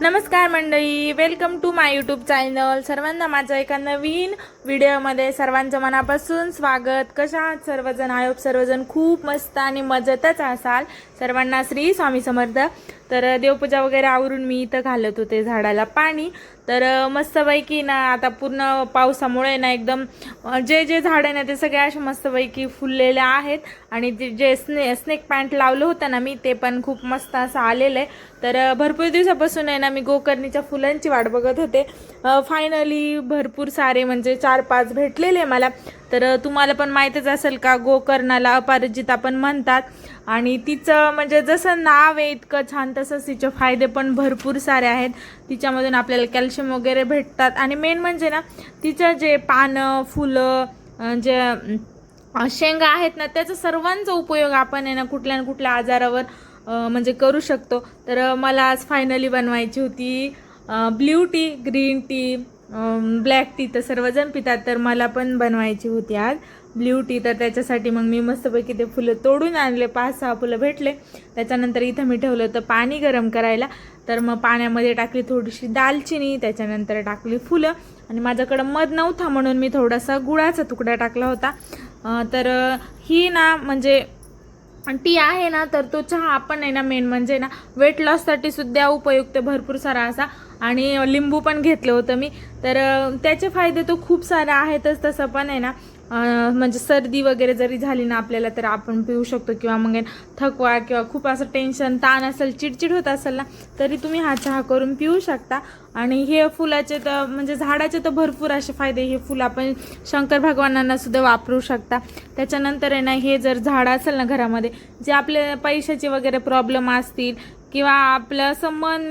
नमस्कार मंडळी welcome to my YouTube channel सर्वांना माझं एका नवीन व्हिडिओमध्ये सर्वांचं मनापासून स्वागत. कशा आहात सर्वजण? आयोप सर्वजण खूप मस्त आणि मजेतच असाल. सर्वांना श्री स्वामी समर्थ. तर देवपूजा वगैरे आवरून मी इथं घालत होते झाडाला पाणी. तर मस्तपैकी ना आता पूर्ण पावसामुळे ना एकदम जे जे झाडं आहे ना ते सगळे असे मस्तपैकी फुललेले आहेत. आणि जे- जे स्ने स्नेक पॅन्ट लावलं होतं ना मी ते पण खूप मस्त असं आलेलं आहे. तर भरपूर दिवसापासून आहे ना मी गोकर्णीच्या फुलांची वाट बघत होते. फायनली भरपूर सारे म्हणजे चार पाच भेटलेले मला. तर तुम्हाला पण माहीतच असेल का गोकर्णाला अपराजिता पण म्हणतात. आणि तिचं म्हणजे जसं नाव आहे इतकं छान तसंच तिचे फायदे पण भरपूर सारे आहेत. तिच्यामधून आपल्याला कॅल्शियम वगैरे भेटतात. आणि मेन म्हणजे ना तिचं जे पानं फुलं जे शेंगा आहेत ना त्याचा सर्वांचा उपयोग आपण आहे ना कुठल्या ना कुठल्या आजारावर म्हणजे करू शकतो. तर मला आज फायनली बनवायची होती blue tea green tea black tea तर सर्वजण पितात तर मला पण बनवायची होती आज. ब्ल्यू टी तर त्याच्यासाठी मग मी मस्तपैकी ते फुलं तोडून आणले पाच सहा फुलं भेटले. त्याच्यानंतर इथं मी ठेवलं तर पाणी गरम करायला. तर मग पाण्यामध्ये टाकली थोडीशी दालचिनी त्याच्यानंतर टाकली फुलं. आणि माझ्याकडं मध नव्हता म्हणून मी थोडासा गुळाचा तुकडा टाकला होता. तर ही ना म्हणजे टी आहे ना तर तो चहा आपण आहे ना मेन म्हणजे ना वेट लॉससाठी सुद्धा उपयुक्त भरपूर सारा असा आणि लिंबू पण घेतलं होतं मी. तर त्याचे फायदे तो खूप सारे आहेतच तसं पण आहे ना. म्हणजे सर्दी वगैरे जरी झाली ना आपल्याला तर आपण पिऊ शकतो किंवा मग थकवा किंवा खूप असं टेन्शन ताण असेल चिडचिड होत असेल ना तरी तुम्ही हा चहा करून पिऊ शकता. आणि हे फुलाचे तर म्हणजे झाडाचे तर भरपूर असे फायदे हे फुलं आपण शंकर भगवानांना सुद्धा वापरू शकता. त्याच्यानंतर आहे ना हे जर झाड असेल ना घरामध्ये जे आपले पैशाचे वगैरे प्रॉब्लेम असतील किंवा आपलं असं मन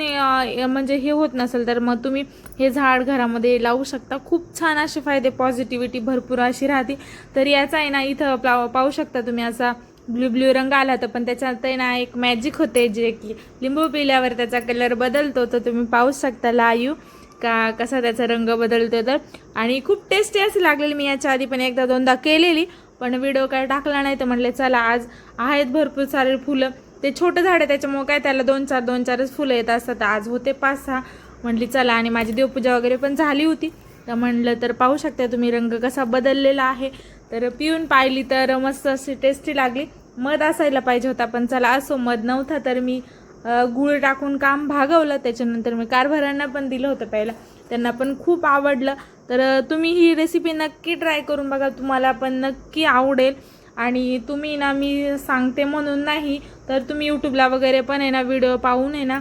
म्हणजे हे होत नसेल तर मग तुम्ही हे झाड घरामध्ये लावू शकता. खूप छान असे फायदे पॉझिटिव्हिटी भरपूर अशी राहते. तर याचा आहे ना इथं पाव- पाहू शकता तुम्ही असा ब्ल्यू ब्ल्यू रंग आला होता पण त्याच्यात आहे ना एक मॅजिक होते जे की लिंबू पिल्यावर त्याचा कलर बदलतो तर तुम्ही पाहू शकता लायू का कसा त्याचा रंग बदलतो तर. आणि खूप टेस्टी अशी लागलेली मी याच्या आधी पण एकदा दोनदा केलेली पण व्हिडिओ काय टाकला नाही तर म्हटले चला आज आहेत भरपूर सारे फुलं. ते छोटं झाड आहे त्याच्यामुळं काय त्याला दोन चार दोन चारच फुलं येत असतात. आज होते पाच सहा. म्हटली चला आणि माझी देवपूजा वगैरे पण झाली होती. तर म्हणलं तर पाहू शकता तुम्ही रंग कसा बदललेला आहे. तर पिऊन पाहिली तर मस्त अशी टेस्टी लागली. मध असायला पाहिजे होता पण चला असो मध नव्हता तर मी गुळ गूळ टाकून काम भागवलं. त्याच्यानंतर मी कारभारांना पण दिलं होतं पहिला त्यांना पण खूप आवडलं. तर तुम्ही ही रेसिपी नक्की ट्राय करून बघा. तुम्हाला पण नक्की आवडेल. आणि तुम्ही ना मी सांगते म्हणून नाही तर तुम्ही यूट्यूबला वगैरे पण आहे ना व्हिडिओ पाहून आहे ना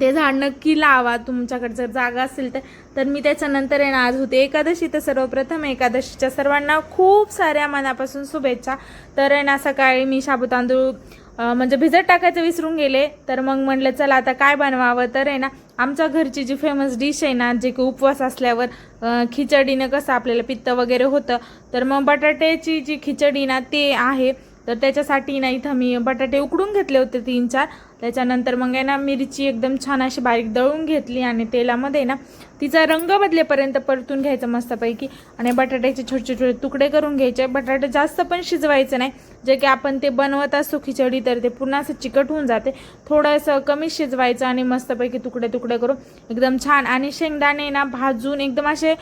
ते झाड नक्की लावा. तुमच्याकडे जर जागा असेल तर तर मी त्याच्यानंतर आहे ना आज होते एकादशी. तर सर्वप्रथम एकादशीच्या सर्वांना खूप साऱ्या मनापासून शुभेच्छा. तर आहे ना सकाळी मी शाबू तांदूळ म्हणजे भिजत टाकायचं विसरून गेले तर मग म्हणलं चला आता काय बनवावं? तर आहे ना आमच्या घरची जी फेमस डिश आहे ना जे की उपवास असल्यावर खिचडीनं कसं आपल्याला पित्त वगैरे होतं तर मग बटाट्याची जी खिचडी ना ते आहे. तर त्याच्यासाठी ना इथं मी बटाटे उकडून घेतले होते तीन चार. त्याच्यानंतर मग आहे ना मिरची एकदम छान अशी बारीक दळून घेतली आणि तेलामध्ये ना तिचा रंग बदलेपर्यंत परतून घ्यायचं मस्तपैकी. आणि बटाट्याचे छोटे छोटे तुकडे करून घ्यायचे. बटाटे जास्त पण शिजवायचं नाही. जे की आपण ते बनवत असतो खिचडी तर ते पुन्हा असं चिकट होऊन जाते. थोडंसं कमी शिजवायचं आणि मस्तपैकी तुकडे तुकडे करून एकदम छान. आणि शेंगदाणे ना भाजून एकदम असे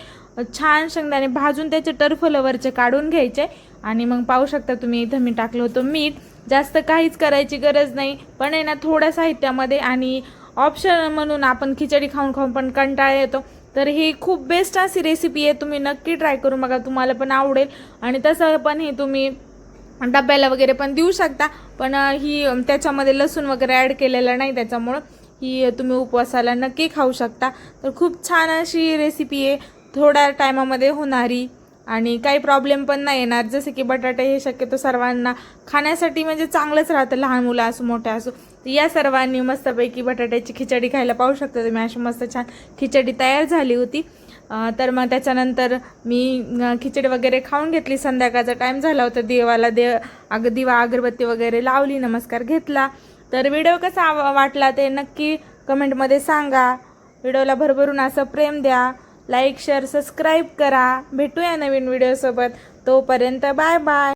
छान शेंगदाणे भाजून त्याचे टर्फलवरचे काढून घ्यायचे. आणि मग पाहू शकता तुम्ही इथं मी टाकलं होतं मीठ. जास्त काहीच करायची गरज नाही. पण आहे ना थोड्या साहित्यामध्ये आणि ऑप्शन म्हणून आपण खिचडी खाऊन खाऊन पण कंटाळा येतो. तर ही खूप बेस्ट अशी रेसिपी आहे. तुम्ही नक्की ट्राय करून बघा. तुम्हाला पण आवडेल. आणि तसं पण हे तुम्ही डब्याला वगैरे पण देऊ शकता. पण ही त्याच्यामध्ये लसूण वगैरे ॲड केलेलं नाही त्याच्यामुळं. ही तुम्ही उपवासाला नक्की खाऊ शकता. तर खूप छान अशी रेसिपी आहे. थोड्या टायमामध्ये होणारी. आणि काही प्रॉब्लेम पण नाही येणार. जसे की बटाटे हे शक्यतो सर्वांना खाण्यासाठी म्हणजे चांगलंच राहतं. लहान मुलं असो मोठ्या असो तर या सर्वांनी मस्तपैकी बटाट्याची खिचडी खायला पाहू शकता. तुम्ही अशी मस्त छान खिचडी तयार झाली होती. तर मग त्याच्यानंतर मी खिचडी वगैरे खाऊन घेतली. संध्याकाळचा टाईम झाला होता. देवाला देव अग दिवा अगरबत्ती वगैरे लावली नमस्कार घेतला. तर व्हिडिओ कसा वाटला ते नक्की कमेंटमध्ये सांगा. व्हिडिओला भरभरून असं प्रेम द्या. लाईक शेअर सबस्क्राईब करा. भेटूया नवीन व्हिडिओसोबत तोपर्यंत बाय बाय.